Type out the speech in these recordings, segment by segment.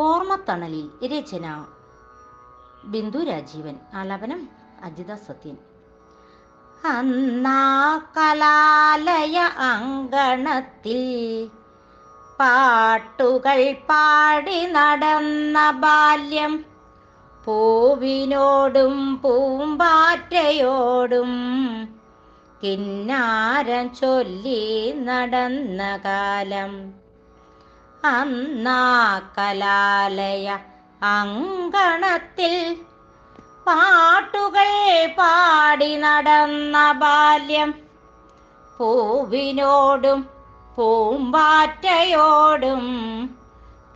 ഓർമ്മത്തണലിൽ രചന. ബിന്ദു രാജീവൻ. ആലാപനം അജിത സത്യൻ. അന്നാ കലാലയ അങ്കണത്തിൽ പാട്ടുകൾ പാടി നടന്ന ബാല്യം പൂവിനോടും പൂമ്പാറ്റയോടും കിന്നാരം ചൊല്ലി നടന്ന കാലം. അന്നാ കലാലയ അങ്കണത്തിൽ പാട്ടുകൾ പാടി നടന്ന ബാല്യം. പൂവിനോടും പൂമ്പാറ്റയോടും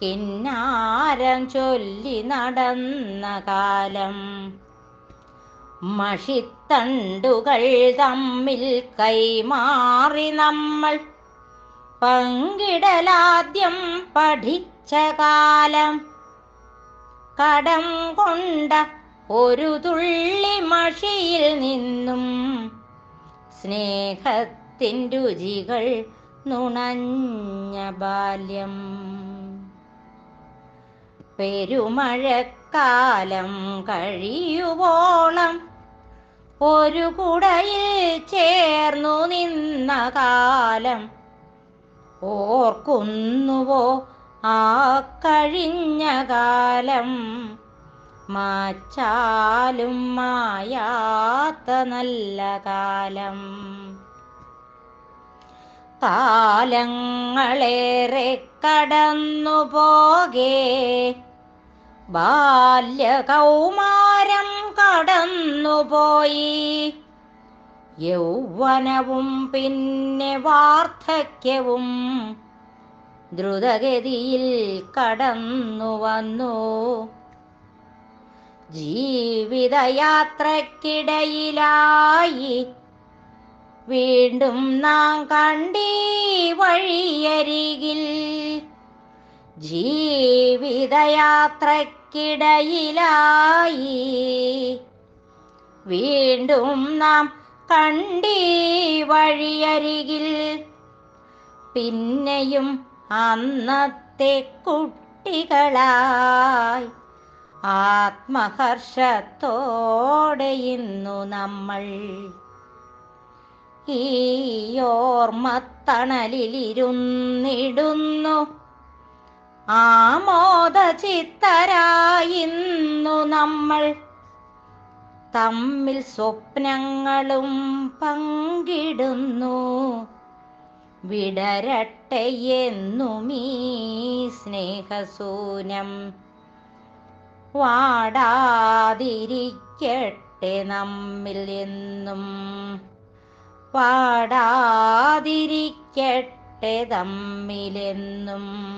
കിന്നാരം ചൊല്ലി നടന്ന കാലം. മഷിത്തണ്ടുകൾ തമ്മിൽ കൈമാറി നമ്മൾ പങ്കിടലാദ്യം പഠിച്ച കാലം. കടം കൊണ്ട ഒരു തുള്ളി മഷിയിൽ നിന്നും സ്നേഹത്തിൻ രുചികൾ നുണഞ്ഞ ബാല്യം. പെരുമഴക്കാലം കഴിയുവോളം ഒരു കുടയിൽ ചേർന്നു നിന്ന കാലം ഓർക്കുന്നുവോ ആ കഴിഞ്ഞ കാലം? മാച്ചാലും മായാത്ത നല്ല കാലം. കാലങ്ങളേറെ കടന്നു പോകേ ബാല്യകൗമാരം കടന്നുപോയി. യൗവനവും പിന്നെ വാർദ്ധക്യവും ദ്രുതഗതിയിൽ കടന്നു വന്നു. ജീവിതയാത്രക്കിടയിലായി വീണ്ടും നാം കണ്ടീ വഴിയരികിൽ ജീവിതയാത്രക്കിടയിലായി വീണ്ടും നാം കണ്ടീ വഴിയരികിൽ. പിന്നെയും അന്നത്തെ കുട്ടികളായി ആത്മഹർഷത്തോടെ ഇന്നു നമ്മൾ. ഈ ഓർമ്മത്തണലിലിരുന്നിടുന്നു. ആമോദചിത്തരായിന്നു നമ്മൾ. തമ്മിൽ സ്വപ്നങ്ങളും പങ്കിടുന്നു. വിടരട്ടെ എന്നുമീ സ്നേഹസൂനം. വാടാതിരിക്കട്ടെ നമ്മിൽ എന്നും. വാടാതിരിക്കട്ടെ തമ്മിലെന്നും